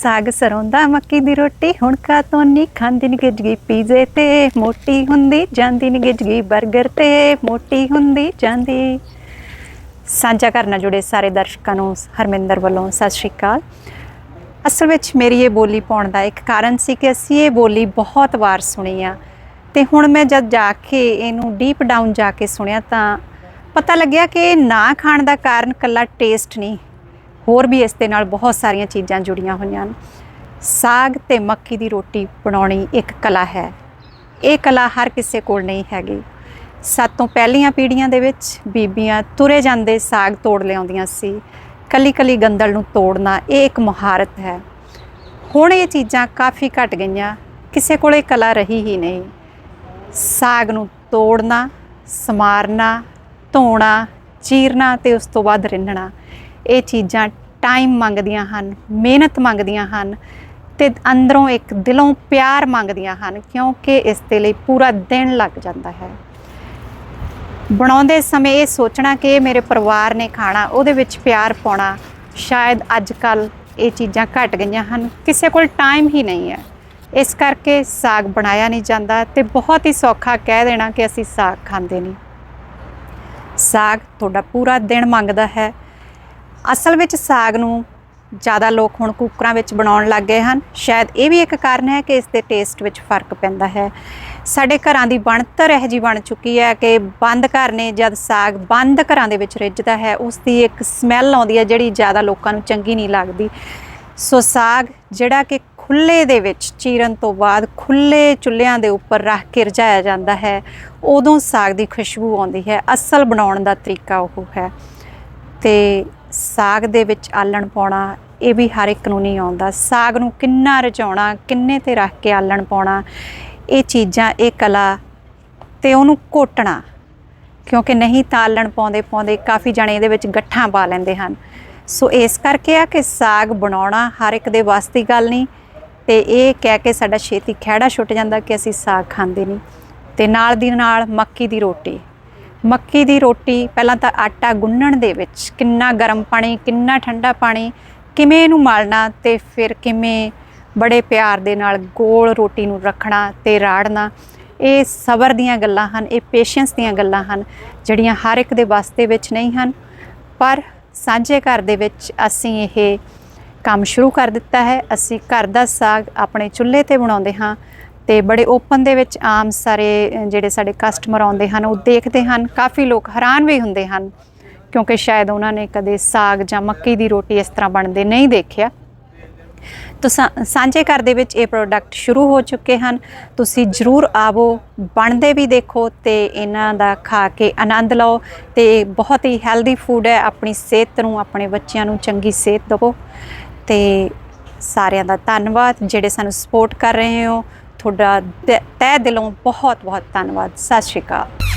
ਸਾਗ ਸਰੋਂਦਾ ਮੱਕੀ ਦੀ ਰੋਟੀ, ਹੁਣ ਕਾ ਤੋਂ ਨਹੀਂ ਖਾਂਦੀ ਨੀ ਗਿੱਜਗੀ ਪੀਜ਼ੇ ਤੇ, ਮੋਟੀ ਹੁੰਦੀ ਜਾਂਦੀ ਨੀ ਗਿੱਜਗੀ 버ਗਰ ਤੇ, ਮੋਟੀ ਹੁੰਦੀ ਜਾਂਦੀ। ਸਾਂਝਾ ਕਰਨਾ ਜੁੜੇ ਸਾਰੇ ਦਰਸ਼ਕਾਂ ਨੂੰ ਹਰਮਿੰਦਰ ਵੱਲੋਂ ਸਤਿ ਸ਼੍ਰੀ ਅਕਾਲ। ਅਸਲ ਵਿੱਚ ਮੇਰੀ ਇਹ ਬੋਲੀ ਪਾਉਣ ਦਾ ਇੱਕ ਕਾਰਨ ਸੀ ਕਿ ਅਸੀਂ ਇਹ ਬੋਲੀ ਬਹੁਤ ਵਾਰ ਸੁਣੀ ਆ। ਤੇ ਹੁਣ ਮੈਂ ਜਦ ਜਾ ਕੇ ਇਹਨੂੰ ਡੀਪ ਡਾਊਨ ਜਾ ਕੇ ਸੁਣਿਆ ਤਾਂ ਪਤਾ ਲੱਗਿਆ ਕਿ ਇਹ ਨਾ ਖਾਣ ਦਾ ਕਾਰਨ ਕੱਲਾ ਟੇਸਟ ਨਹੀਂ ਹੋਰ ਵੀ ਇਸ ਦੇ ਨਾਲ ਬਹੁਤ ਸਾਰੀਆਂ ਚੀਜ਼ਾਂ ਜੁੜੀਆਂ ਹੋਈਆਂ ਹਨ। ਸਾਗ ਤੇ ਮੱਕੀ ਦੀ ਰੋਟੀ ਬਣਾਉਣੀ ਇੱਕ ਕਲਾ ਹੈ। ਇਹ ਕਲਾ ਹਰ ਕਿਸੇ ਕੋਲ ਨਹੀਂ ਹੈਗੀ। ਸਭ ਤੋਂ ਪਹਿਲੀਆਂ ਪੀੜ੍ਹੀਆਂ ਦੇ ਵਿੱਚ ਬੀਬੀਆਂ ਤੁਰੇ ਜਾਂਦੇ ਸਾਗ ਤੋੜ ਲਿਆਉਂਦੀਆਂ ਸੀ। ਕੱਲੀ ਕੱਲੀ ਗੰਦਲ ਨੂੰ ਤੋੜਨਾ ਇਹ ਇੱਕ ਮਹਾਰਤ ਹੈ। ਹੁਣ ਇਹ ਚੀਜ਼ਾਂ ਕਾਫੀ ਘਟ ਗਈਆਂ। ਕਿਸੇ ਕੋਲ ਇਹ ਕਲਾ ਰਹੀ ਹੀ ਨਹੀਂ। ਸਾਗ ਨੂੰ ਤੋੜਨਾ, ਸਮਾਰਨਾ, ਧੋਣਾ, ਚੀਰਨਾ ਤੇ ਉਸ ਤੋਂ ਬਾਅਦ ਰਿੰਨਣਾ ਇਹ ਚੀਜ਼ਾਂ ਟਾਈਮ ਮੰਗਦੀਆਂ ਹਨ, ਮਿਹਨਤ ਮੰਗਦੀਆਂ ਹਨ ਤੇ ਅੰਦਰੋਂ ਇੱਕ ਦਿਲੋਂ ਪਿਆਰ ਮੰਗਦੀਆਂ ਹਨ ਕਿਉਂਕਿ ਇਸ ਦੇ ਲਈ ਪੂਰਾ ਦਿਨ ਲੱਗ ਜਾਂਦਾ ਹੈ। ਬਣਾਉਂਦੇ ਸਮੇਂ ਇਹ ਸੋਚਣਾ ਕਿ ਮੇਰੇ ਪਰਿਵਾਰ ਨੇ ਖਾਣਾ, ਉਹਦੇ ਵਿੱਚ ਪਿਆਰ ਪਾਉਣਾ, ਸ਼ਾਇਦ ਅੱਜ ਕੱਲ ਇਹ ਚੀਜ਼ਾਂ ਘਟ ਗਈਆਂ ਹਨ, ਕਿਸੇ ਕੋਲ ਟਾਈਮ ਹੀ ਨਹੀਂ ਹੈ। ਇਸ ਕਰਕੇ ਸਾਗ ਬਣਾਇਆ ਨਹੀਂ ਜਾਂਦਾ ਤੇ ਬਹੁਤ ਹੀ ਸੌਖਾ ਕਹਿ ਦੇਣਾ ਕਿ ਅਸੀਂ ਸਾਗ ਖਾਂਦੇ ਨਹੀਂ। ਸਾਗ ਤੁਹਾਡਾ ਪੂਰਾ ਦਿਨ ਮੰਗਦਾ ਹੈ ਅਸਲ ਵਿੱਚ ਸਾਗ ਨੂੰ ਜ਼ਿਆਦਾ ਲੋਕ ਹੁਣ ਕੁੱਕਰਾਂ ਵਿੱਚ ਬਣਾਉਣ ਲੱਗ ਗਏ ਹਨ। ਸ਼ਾਇਦ ਇਹ ਵੀ ਇੱਕ ਕਾਰਨ ਹੈ ਕਿ ਇਸ ਦੇ ਟੇਸਟ ਵਿੱਚ ਫ਼ਰਕ ਪੈਂਦਾ ਹੈ। ਸਾਡੇ ਘਰਾਂ ਦੀ ਬਣਤਰ ਇਹ ਜੀ ਬਣ ਚੁੱਕੀ ਹੈ ਕਿ ਬੰਦ ਘਰ ਨੇ ਜਦ ਸਾਗ ਬੰਦ ਘਰਾਂ ਦੇ ਵਿੱਚ ਰਿੱਝਦਾ ਹੈ ਉਸ ਦੀ ਇੱਕ ਸਮੈਲ ਆਉਂਦੀ ਹੈ ਜਿਹੜੀ ਜ਼ਿਆਦਾ ਲੋਕਾਂ ਨੂੰ ਚੰਗੀ ਨਹੀਂ ਲੱਗਦੀ। ਸੋ ਸਾਗ ਜਿਹੜਾ ਕਿ ਖੁੱਲੇ ਦੇ ਵਿੱਚ ਚੀਰਨ ਤੋਂ ਬਾਅਦ ਖੁੱਲੇ ਚੁੱਲ੍ਹਿਆਂ ਦੇ ਉੱਪਰ ਰੱਖ ਕੇ ਰਝਾਇਆ ਜਾਂਦਾ ਹੈ, ਉਦੋਂ ਸਾਗ ਦੀ ਖੁਸ਼ਬੂ ਆਉਂਦੀ ਹੈ। ਅਸਲ ਬਣਾਉਣ ਦਾ ਤਰੀਕਾ ਉਹ ਹੈ। ਤੇ ਸਾਗ ਦੇ ਵਿੱਚ ਆਲਣ ਪਾਉਣਾ, ਇਹ ਵੀ ਹਰ ਇੱਕ ਨੂੰ ਨਹੀਂ ਆਉਂਦਾ। ਸਾਗ ਨੂੰ ਕਿੰਨਾ ਰਚਾਉਣਾ ਕਿੰਨੇ ਤੇ ਰੱਖ ਕੇ ਆਲਣ ਪਾਉਣਾ, ਇਹ ਚੀਜ਼ਾਂ, ਇਹ ਕਲਾ ਤੇ ਉਹਨੂੰ ਘੋਟਣਾ। ਕਿਉਂਕਿ ਨਹੀਂ ਤਾਂ ਆਲਣ ਪਾਉਂਦੇ ਪਾਉਂਦੇ ਕਾਫੀ ਜਣੇ ਇਹਦੇ ਵਿੱਚ ਗੱਠਾਂ ਪਾ ਲੈਂਦੇ ਹਨ। ਸੋ ਇਸ ਕਰਕੇ ਆ ਕਿ ਸਾਗ ਬਣਾਉਣਾ ਹਰ ਇੱਕ ਦੇ ਵੱਸ ਦੀ ਗੱਲ ਨਹੀਂ। ਤੇ ਇਹ ਕਹਿ ਕੇ ਸਾਡਾ ਛੇਤੀ ਖਹਿੜਾ ਛੁੱਟ ਜਾਂਦਾ ਕਿ ਅਸੀਂ ਸਾਗ ਖਾਂਦੇ ਨਹੀਂ। ਤੇ ਨਾਲ ਦੀ ਨਾਲ ਮੱਕੀ ਦੀ ਰੋਟੀ। ਮੱਕੀ ਦੀ ਰੋਟੀ, ਪਹਿਲਾਂ ਤਾਂ ਆਟਾ ਗੁੰਨਣ ਦੇ ਵਿੱਚ ਕਿੰਨਾ ਗਰਮ ਪਾਣੀ, ਕਿੰਨਾ ਠੰਡਾ ਪਾਣੀ, ਕਿਵੇਂ ਇਹਨੂੰ ਮਲਣਾ ਤੇ ਫਿਰ ਕਿਵੇਂ ਬੜੇ ਪਿਆਰ ਦੇ ਨਾਲ ਗੋਲ ਰੋਟੀ ਨੂੰ ਰੱਖਣਾ ਤੇ ਰਾੜਨਾ, ਇਹ ਸਬਰ ਦੀਆਂ ਗੱਲਾਂ ਹਨ, ਇਹ ਪੇਸ਼ੈਂਸ ਦੀਆਂ ਗੱਲਾਂ ਹਨ, ਜਿਹੜੀਆਂ ਹਰ ਇੱਕ ਦੇ ਵਾਸਤੇ ਵਿੱਚ ਨਹੀਂ ਹਨ। ਪਰ ਸਾਂਝੇ ਘਰ ਦੇ ਵਿੱਚ ਅਸੀਂ ਇਹ ਕੰਮ ਸ਼ੁਰੂ ਕਰ ਦਿੱਤਾ ਹੈ। ਅਸੀਂ ਘਰ ਦਾ ਸਾਗ ਆਪਣੇ ਚੁੱਲ੍ਹੇ ਤੇ ਬਣਾਉਂਦੇ ਹਾਂ। ਤੇ ਬੜੇ ਓਪਨ ਦੇ ਵਿੱਚ ਆਮ ਸਾਰੇ ਜਿਹੜੇ ਸਾਡੇ ਕਸਟਮਰ ਆਉਂਦੇ ਹਨ, ਉਹ ਦੇਖਦੇ ਹਨ। ਕਾਫੀ ਲੋਕ ਹੈਰਾਨ ਵੀ ਹੁੰਦੇ ਹਨ, ਕਿਉਂਕਿ ਸ਼ਾਇਦ ਉਹਨਾਂ ਨੇ ਕਦੇ ਸਾਗ ਜਾਂ ਮੱਕੀ ਦੀ ਰੋਟੀ ਇਸ ਤਰ੍ਹਾਂ ਬਣਦੇ ਨਹੀਂ ਦੇਖਿਆ। ਤਾਂ ਸਾਂਝੇ ਘਰ ਦੇ ਵਿੱਚ ਇਹ ਪ੍ਰੋਡਕਟ ਸ਼ੁਰੂ ਹੋ ਚੁੱਕੇ ਹਨ। ਤੁਸੀਂ ਜਰੂਰ ਆਵੋ, ਬਣਦੇ ਵੀ ਦੇਖੋ ਤੇ ਇਹਨਾਂ ਦਾ ਖਾ ਕੇ ਆਨੰਦ ਲਓ ਤੇ ਬਹੁਤ ਹੀ ਹੈਲਦੀ ਫੂਡ ਹੈ। ਆਪਣੀ ਸਿਹਤ ਨੂੰ, ਆਪਣੇ ਬੱਚਿਆਂ ਨੂੰ ਚੰਗੀ ਸਿਹਤ ਦਿਵੋ। ਤੇ ਸਾਰਿਆਂ ਦਾ ਧੰਨਵਾਦ। ਜਿਹੜੇ ਸਾਨੂੰ ਸਪੋਰਟ ਕਰ ਰਹੇ ਹੋ ਤੁਹਾਡਾ ਦ- ਤਹਿ ਦਿਲੋਂ ਬਹੁਤ ਬਹੁਤ ਧੰਨਵਾਦ। ਸਤਿ ਸ਼੍ਰੀ ਅਕਾਲ।